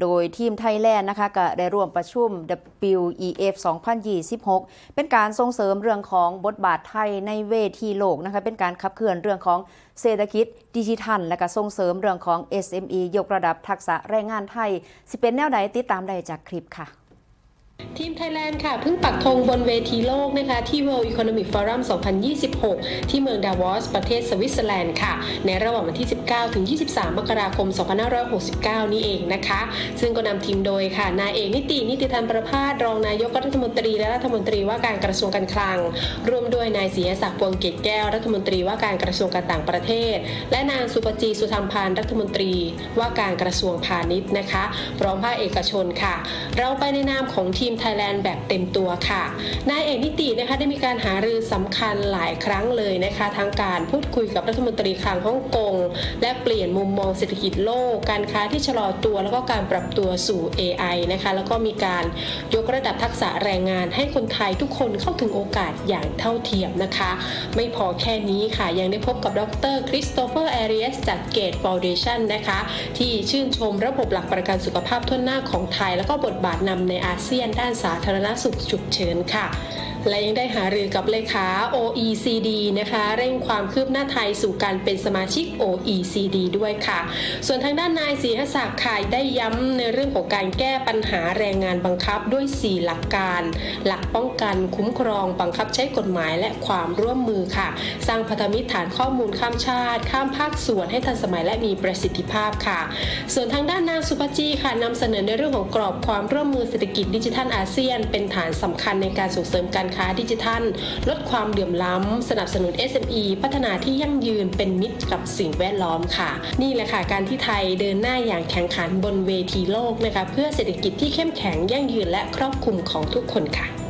โดยทีมไทยแลนด์นะคะก็ได้ร่วมประชุม WEF 2026 เป็นการส่งเสริมเรื่องของบทบาทไทยในเวทีโลกนะคะเป็นการขับเคลื่อนเรื่องของเศรษฐกิจดิจิทัล และก็ส่งเสริมเรื่องของ SME ยกระดับทักษะแรงงานไทย สิเป็นแนวใดติดตามได้จากคลิปค่ะ ทีมไทยแลนด์ค่ะเพิ่งปักธงบนเวทีโลกนะคะที่ World Economic Forum 2026 ที่เมืองดาวอสประเทศสวิตเซอร์แลนด์ค่ะ ในระหว่างวันที่ 19 ถึง 23 มกราคม 2569 นี้เองนะคะ ซึ่งก็นำทีมโดยค่ะ นายเอกนิตินิติธรรมประพาสรองนายกรัฐมนตรีและรัฐมนตรีว่าการกระทรวงการคลัง รวมด้วยนายศรีศักดิ์พวงเกตแก้วรัฐมนตรีว่าการกระทรวงการต่างประเทศ และนางสุปจีสุธรรมพานรัฐมนตรีว่าการกระทรวงพาณิชย์นะคะพร้อมภาคเอกชนค่ะ เราไปในนามของทีมไทยแลนด์แบบเต็มตัวค่ะ นายเอกนิตินะคะได้มีการหารือสำคัญหลายครั้งเลยนะคะทั้งการพูดคุยกับรัฐมนตรีคลังฮ่องกง และเปลี่ยนมุมมองเศรษฐกิจโลก การค้าที่ชะลอตัวแล้วก็การปรับตัวสู่ AI นะคะแล้วก็มีการยกระดับทักษะแรงงานให้คนไทยทุกคนเข้าถึงโอกาสอย่างเท่าเทียมนะคะ ไม่พอแค่นี้ค่ะยังได้พบกับดรคริสโตเฟอร์แอเรียสจากเกตฟ u วเดชันนะคะที่ชื่นชมระบบหลักประกันสุขภาพทั่วหน้าของไทย แล้วก็บทบาทนำในอาเซียนด้านสาธารณสุขฉุกเฉินค่ะ และยังได้หารือกับเลขา OECD นะคะ เร่งความคืบหน้าไทยสู่การเป็นสมาชิก OECD ด้วยค่ะ ส่วนทางด้านนายศรีหศักดิ์ค่ะได้ย้ำในเรื่องของการแก้ปัญหาแรงงานบังคับด้วย 4 หลักการ หลักป้องกันคุ้มครองบังคับใช้กฎหมายและความร่วมมือค่ะ สร้างพันธมิตรฐานข้อมูลข้ามชาติ ข้ามภาคส่วนให้ทันสมัยและมีประสิทธิภาพค่ะ ส่วนทางด้านนางสุภจีค่ะนำเสนอในเรื่องของกรอบความร่วมมือเศรษฐกิจดิจิทัลอาเซียน เป็นฐานสำคัญในการส่งเสริมการค้าดิจิทัล ลดความเหลื่อมล้ำ สนับสนุน SME พัฒนาที่ยั่งยืนเป็นมิตรกับสิ่งแวดล้อมค่ะ นี่แหละค่ะการที่ไทยเดินหน้าอย่างแข่งขันบนเวทีโลกนะคะเพื่อเศรษฐกิจที่เข้มแข็งยั่งยืนและครอบคลุมของทุกคนค่ะ